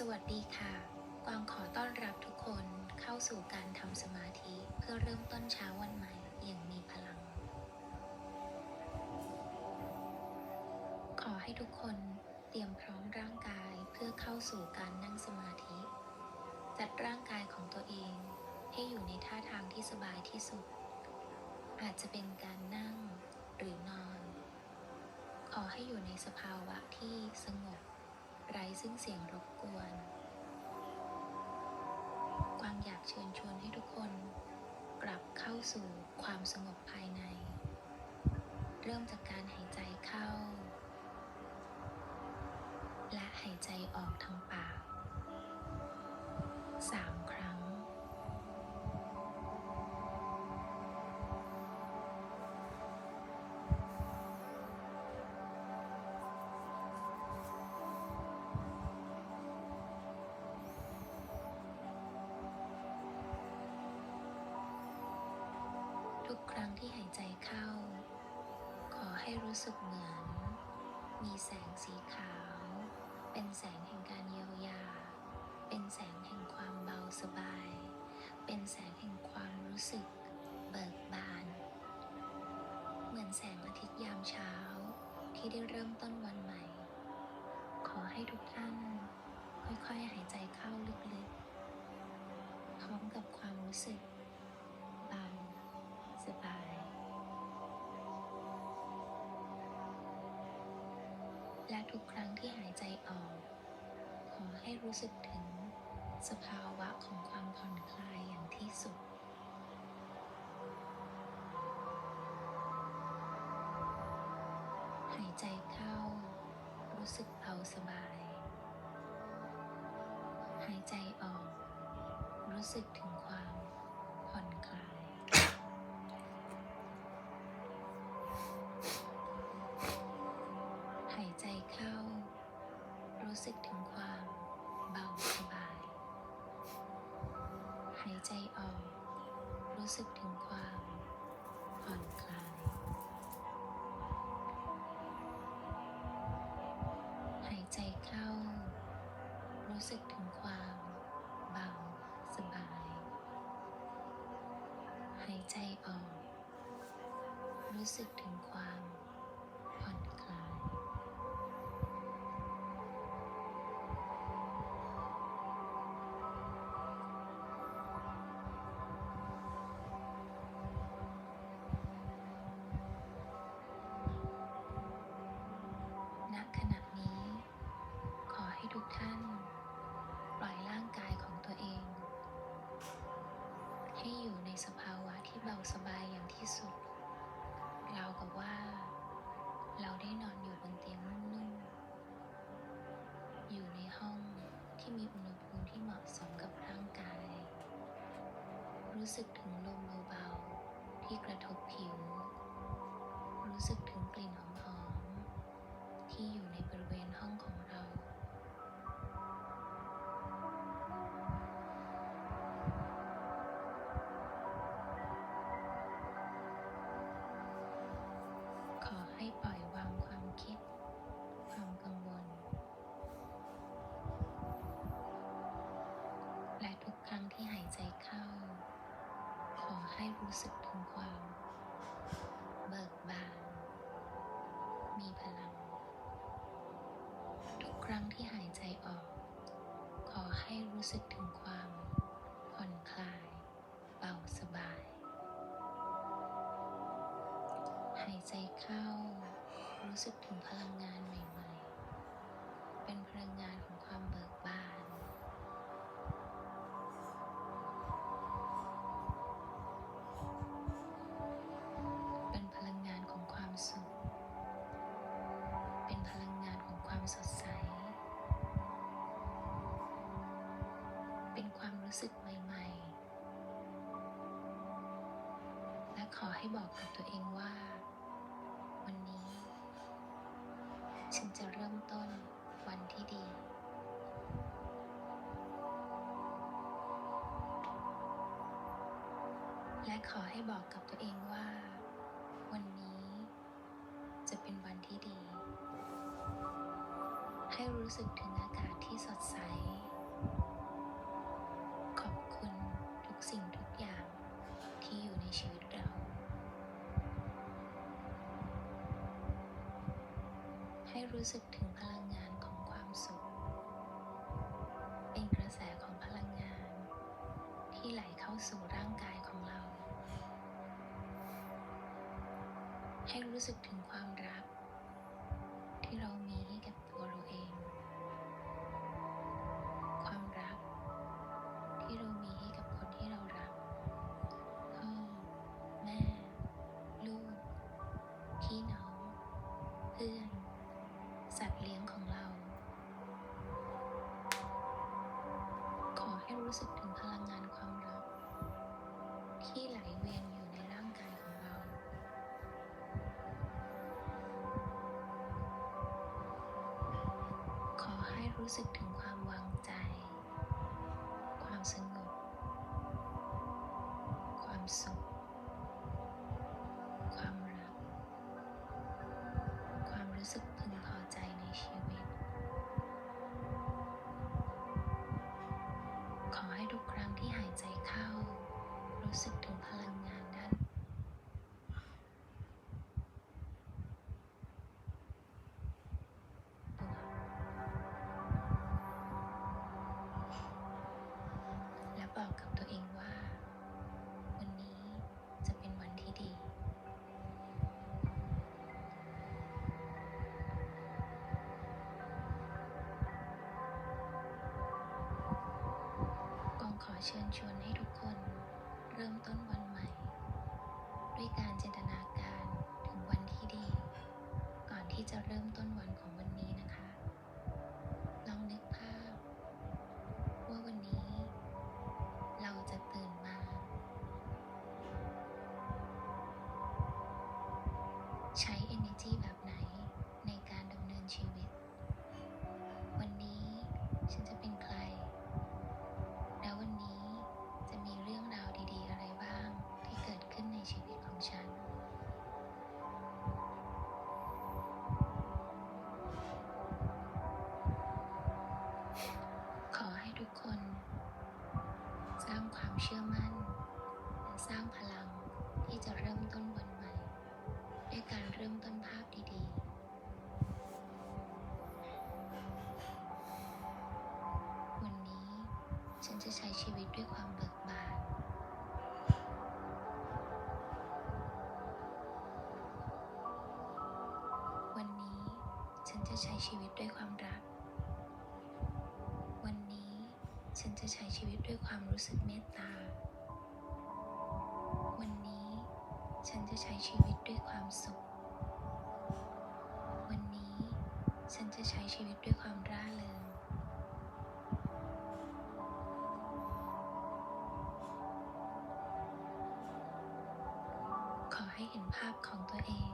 สวัสดีค่ะ กวางขอต้อนรับทุกคนเข้าสู่การทำสมาธิเพื่อเริ่มต้นเช้าวันใหม่อย่างมีพลัง ขอให้ทุกคนเตรียมพร้อมร่างกายเพื่อเข้าสู่การนั่งสมาธิ จัดร่างกายของตัวเองให้อยู่ในท่าทางที่สบายที่สุด อาจจะเป็นการนั่งหรือนอน ขอให้อยู่ในสภาวะที่สงบ ไร้ซึ่งเสียงรบกวน กวางอยากเชิญชวนให้ทุกคน กลับเข้าสู่ความสงบภายใน เริ่มจากการหายใจเข้า และหายใจออกทางปากสามครั้ง ที่หายใจเข้า ขอให้รู้สึกเหมือน มีแสงสีขาว เป็นแสงแห่งการเยียวยา เป็นแสงแห่งความเบาสบาย เป็นแสงแห่งความรู้สึกเบิกบาน เหมือนแสงอาทิตย์ยามเช้าที่ได้เริ่มต้นวันใหม่ ขอให้ทุกท่านค่อยๆหายใจเข้าลึกๆพร้อมกับความรู้สึก และทุกครั้งที่หายใจออก ขอให้รู้สึกถึงสภาวะของความผ่อนคลายอย่างที่สุดหายใจเข้า รู้สึกเบาสบาย หายใจออก รู้สึกถึงความผ่อนคลาย เข้า รู้สึกถึงความเบาสบาย หายใจออก รู้สึกถึงความผ่อนคลาย หายใจเข้า รู้สึกถึงความเบาสบาย หายใจออก รู้สึกถึงความ ให้อยู่ในสภาวะที่เบาสบายอย่างที่สุด ราวกับว่า เราได้นอนอยู่บนเตียงนุ่มๆ อยู่ในห้องที่มีอุณหภูมิที่เหมาะสมกับร่างกาย รู้สึกถึงลมเบาๆที่กระทบผิว รู้สึกถึงกลิ่นหอมๆที่อยู่ในบริเวณห้องของ รู้สึกถึงความ เบิกบาน มีพลัง ทุกครั้งที่หายใจออก ขอให้รู้สึกถึงความผ่อนคลาย เบาสบาย หายใจเข้า รู้สึกถึงพลังงานใหม่ สดใส เป็นความรู้สึกใหม่ๆ และขอให้บอกกับตัวเองว่า วันนี้ ฉันจะเริ่มต้นวันที่ดีและขอให้บอกกับตัวเองว่า รู้รู้สึกถึงอากาศที่สดใส ขอบคุณทุกสิ่งทุกอย่างที่อยู่ในชีวิตเรา ให้รู้สึกถึงพลังงานของความสุข เป็นกระแสของพลังงาน ที่ไหลเข้าสู่ร่างกายของเรา ให้รู้สึกถึงความรักที่เรา ยงของเรา ขอให้รู้สึกถึงพลังงานความรัก ที่ไหลเวียนอยู่ในร่างกายของเรา ขอให้รู้สึกถึงความวางใจ ความสงบ ความสุข ขอเชิญชวนให้ทุกคน เริ่มต้นวัน นจะใช้ชีวิตด้วยความเบิกบานวันนี้ฉันจะใช้ชีวิตด้วยความรัก วันนี้ฉันจะใช้ชีวิตด้วยความรู้สึกเมตตา วันนี้ฉันจะใช้ชีวิตด้วยความสุข วันนี้ฉันจะใช้ชีวิตด้วยความร่าเริง ขอให้เห็นภาพของตัวเอง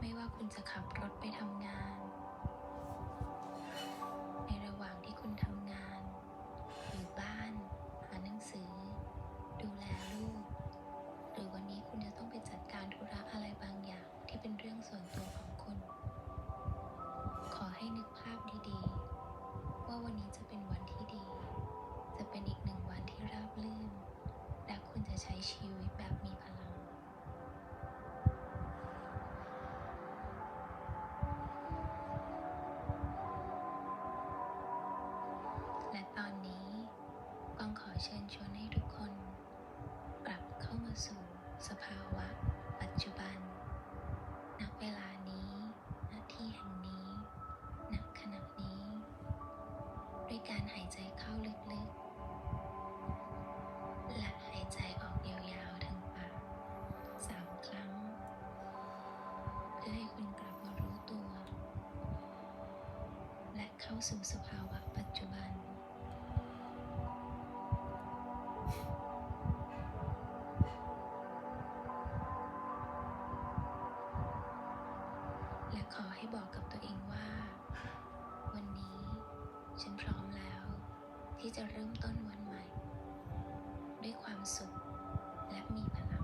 ไม่ว่าคุณจะขับรถไปทำงาน ชิญชวนให้ทุกคน กลับเข้ามาสู่สภาวะ ปัจจุบัน ณ เวลานี้ณที่แห่งนี้ ณ ขณะนี้ ด้วยการหายใจเข้าลึกๆ และหายใจออกยาวๆทางปากสามครั้ง เพื่อให้คุณกลับมารู้ตัว และเข้าสู่สภาวะปัจจุบัน สุขและมีพลัง